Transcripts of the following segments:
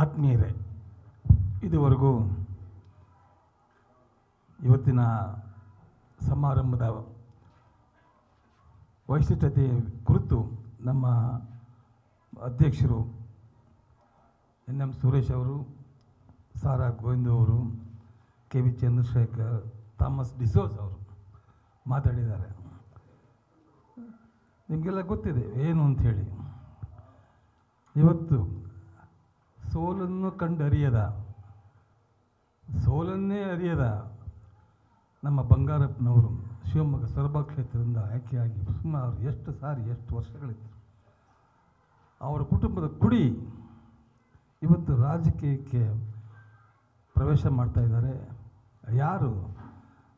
ಆತ್ಮೀಯರೇ, ಇದುವರೆಗೂ ಇವತ್ತಿನ ಸಮಾರಂಭದ ವೈಶಿಷ್ಟ್ಯತೆ ಕುರಿತು ನಮ್ಮ ಅಧ್ಯಕ್ಷರು ಎನ್ ಎಂ ಸುರೇಶ್ ಅವರು, ಸಾರಾ ಗೋವಿಂದ ಅವರು, K V Chandrashekhar, Thomas D'Souza ಅವರು ಮಾತಾಡಿದ್ದಾರೆ. ನಿಮಗೆಲ್ಲ ಗೊತ್ತಿದೆ, ಏನು ಅಂಥೇಳಿ ಇವತ್ತು ಸೋಲನ್ನು ಕಂಡು ಅರಿಯದ ಸೋಲನ್ನೇ ಅರಿಯದ ನಮ್ಮ ಬಂಗಾರಪ್ಪನವರು. ಶಿವಮೊಗ್ಗ ಸೊರಬ ಕ್ಷೇತ್ರದಿಂದ ಆಯ್ಕೆಯಾಗಿ ಸುಮಾರು ಎಷ್ಟು ಸಾರಿ, ಎಷ್ಟು ವರ್ಷಗಳಿತ್ತು ಅವರ ಕುಟುಂಬದ ಕುಡಿ ಇವತ್ತು ರಾಜಕೀಯಕ್ಕೆ ಪ್ರವೇಶ ಮಾಡ್ತಾ ಇದ್ದಾರೆ. ಯಾರು?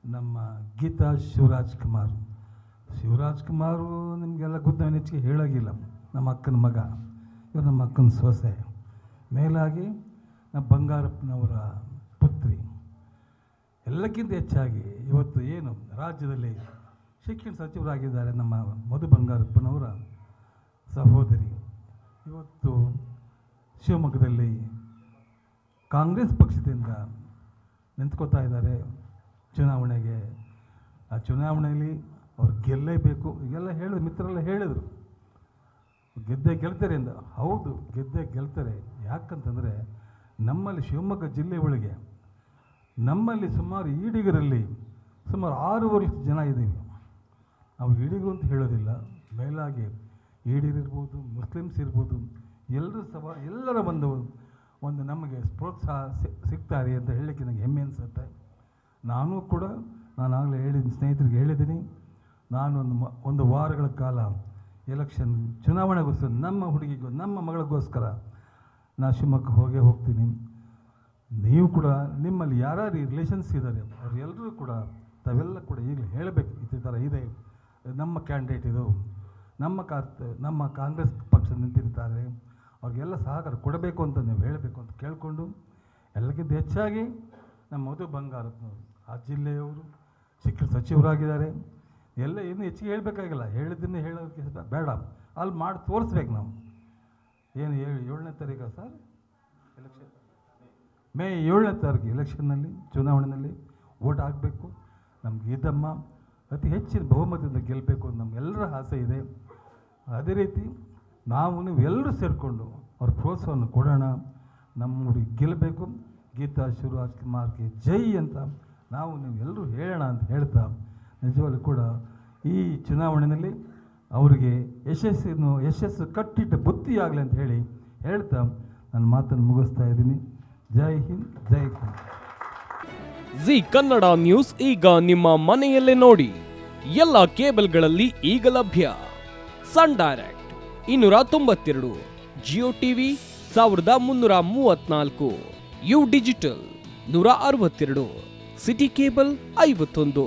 ನಮ್ಮ ಗೀತಾ ಶಿವರಾಜ್ ಕುಮಾರ್. ಶಿವರಾಜ್ ಕುಮಾರು ನಿಮಗೆಲ್ಲ ಗುದ್ದ ನೆಚ್ಚಿಗೆ ಹೇಳೋಗಿಲ್ಲ. ನಮ್ಮ ಅಕ್ಕನ ಮಗ. ಇವರು ನಮ್ಮ ಅಕ್ಕನ ಸೊಸೆ. ಮೇಲಾಗಿ ಬಂಗಾರಪ್ಪನವರ ಪುತ್ರಿ. ಎಲ್ಲಕ್ಕಿಂತ ಹೆಚ್ಚಾಗಿ ಇವತ್ತು ಏನು ರಾಜ್ಯದಲ್ಲಿ ಶಿಕ್ಷಣ ಸಚಿವರಾಗಿದ್ದಾರೆ ನಮ್ಮ ಮಧು ಬಂಗಾರಪ್ಪನವರ ಸಹೋದರಿ. ಇವತ್ತು ಶಿವಮೊಗ್ಗದಲ್ಲಿ ಕಾಂಗ್ರೆಸ್ ಪಕ್ಷದಿಂದ ನಿಂತ್ಕೋತಾ ಇದ್ದಾರೆ ಚುನಾವಣೆಗೆ. ಆ ಚುನಾವಣೆಯಲ್ಲಿ ಅವ್ರು ಗೆಲ್ಲೇಬೇಕು. ಈಗೆಲ್ಲ ಹೇಳಿ ಮಿತ್ರರೆಲ್ಲ ಹೇಳಿದರು. ಗೆದ್ದೆ ಗೆಲ್ತಾರೆ ಅಂದ. ಹೌದು, ಗೆದ್ದೆ ಗೆಲ್ತಾರೆ. ಯಾಕಂತಂದರೆ ನಮ್ಮಲ್ಲಿ ಶಿವಮೊಗ್ಗ ಜಿಲ್ಲೆ ಒಳಗೆ ನಮ್ಮಲ್ಲಿ ಸುಮಾರು ಈಡಿಗರಲ್ಲಿ ಸುಮಾರು ಆರೂವರೆ ಲಕ್ಷ ಜನ ಇದ್ದೀವಿ. ನಾವು ಈಡಿಗರು ಅಂತ ಹೇಳೋದಿಲ್ಲ. ಮೇಲಾಗಿ ಈಡಿರಿರ್ಬೋದು ಮುಸ್ಲಿಮ್ಸ್ ಇರ್ಬೋದು, ಎಲ್ಲರೂ ಸಹ ಎಲ್ಲರ ಒಂದು ಒಂದು ನಮಗೆ ಪ್ರೋತ್ಸಾಹ ಸಿಗ್ತಾರೆ ಅಂತ ಹೇಳಲಿಕ್ಕೆ ನನಗೆ ಹೆಮ್ಮೆ ಅನಿಸುತ್ತೆ. ನಾನು ಕೂಡ ನಾನು ಆಗಲೇ ಹೇಳಿದ, ಸ್ನೇಹಿತರಿಗೆ ಹೇಳಿದ್ದೀನಿ. ನಾನು ಒಂದು ಒಂದು ವಾರಗಳ ಕಾಲ ಎಲೆಕ್ಷನ್ ಚುನಾವಣೆಗೋಸ್ಕರ ನಮ್ಮ ಹುಡುಗಿಗೂ, ನಮ್ಮ ಮಗಳಿಗೋಸ್ಕರ ನಾ ಶಿವಮೊಗ್ಗ ಹೋಗೇ ಹೋಗ್ತೀನಿ. ನೀವು ಕೂಡ ನಿಮ್ಮಲ್ಲಿ ಯಾರ್ಯಾರು ರಿಲೇಷನ್ಸ್ ಇದ್ದಾರೆ ಅವರೆಲ್ಲರೂ ಕೂಡ ತಾವೆಲ್ಲ ಕೂಡ ಈಗಲೇ ಹೇಳಬೇಕು, ಈ ಥರ ಇದೆ. ನಮ್ಮ ಕ್ಯಾಂಡಿಡೇಟ್ ಇದು. ನಮ್ಮ ಕಾರ್ತ ನಮ್ಮ ಕಾಂಗ್ರೆಸ್ ಪಕ್ಷ ನಿಂತಿರ್ತಾರೆ. ಅವ್ರಿಗೆಲ್ಲ ಸಹಕಾರ ಕೊಡಬೇಕು ಅಂತ ನೀವು ಹೇಳಬೇಕು ಅಂತ ಕೇಳಿಕೊಂಡು, ಎಲ್ಲಕ್ಕಿಂತ ಹೆಚ್ಚಾಗಿ ನಮ್ಮ ಮಧು ಬಂಗಾರಪ್ಪನವರು, ಆ ಜಿಲ್ಲೆಯವರು, ಶಿಕ್ಷಣ ಸಚಿವರಾಗಿದ್ದಾರೆ. ಎಲ್ಲ ಏನು ಹೆಚ್ಚಿಗೆ ಹೇಳಬೇಕಾಗಿಲ್ಲ. ಹೇಳಿದ್ದನ್ನೇ ಹೇಳೋಕ್ಕೆ ಬೇಡ. ಅಲ್ಲಿ ಮಾಡಿ ತೋರಿಸ್ಬೇಕು ನಾವು. ಏನು ಏಳು, ಏಳನೇ ತಾರೀಕು ಸರ್? ಎಲೆಕ್ಷನ್ ಮೇ ಏಳನೇ ತಾರೀಕು ಎಲೆಕ್ಷನ್ನಲ್ಲಿ ಚುನಾವಣೆಯಲ್ಲಿ ಓಟ್ ಹಾಕಬೇಕು. ನಮ್ಗೆ ಇದಮ್ಮ ಅತಿ ಹೆಚ್ಚಿನ ಬಹುಮತದಿಂದ ಗೆಲ್ಲಬೇಕು ಅಂತ ನಮ್ಮೆಲ್ಲರ ಆಸೆ ಇದೆ. ಅದೇ ರೀತಿ ನಾವು ನೀವು ಎಲ್ಲರೂ ಸೇರಿಕೊಂಡು ಅವ್ರ ಪ್ರೋತ್ಸಾಹವನ್ನು ಕೊಡೋಣ. ನಮ್ಮ ಹುಡುಗಿ ಗೆಲ್ಲಬೇಕು. ಗೀತಾ ಶಿವರಾಜ್ ಕುಮಾರ್ಗೆ ಜೈ ಅಂತ ನಾವು ನೀವು ಎಲ್ಲರೂ ಹೇಳೋಣ ಅಂತ ಹೇಳ್ತಾ ನಿಜವಾಗ್ಲೂ ಕೂಡ ಈ ಚುನಾವಣೆಯಲ್ಲಿ ಅವರಿಗೆ ಯಶಸ್ಸನ್ನು ಯಶಸ್ಸು ಕಟ್ಟಿಟ್ಟ ಬುತ್ತಿಯಾಗಲಿ ಅಂತ ಹೇಳಿ ಹೇಳ್ತಾ ನನ್ನ ಮಾತನ್ನು ಮುಗಿಸ್ತಾ ಇದ್ದೀನಿ. ಜೈ ಹಿಂದ್, ಜೈ ಜಿ ಕನ್ನಡ ನ್ಯೂಸ್ ಈಗ ನಿಮ್ಮ ಮನೆಯಲ್ಲೇ ನೋಡಿ. ಎಲ್ಲ ಕೇಬಲ್ಗಳಲ್ಲಿ ಈಗ ಲಭ್ಯ. ಸನ್ ಡೈರೆಕ್ಟ್ ಇನ್ನೂರ ತೊಂಬತ್ತೆರಡು, ಜಿಯೋ ಟಿವಿ ಸಾವಿರದ ಮುನ್ನೂರ ಮೂವತ್ನಾಲ್ಕು, ಯು ಡಿಜಿಟಲ್ ನೂರ ಅರವತ್ತೆರಡು, ಸಿಟಿ ಕೇಬಲ್ ಐವತ್ತೊಂದು.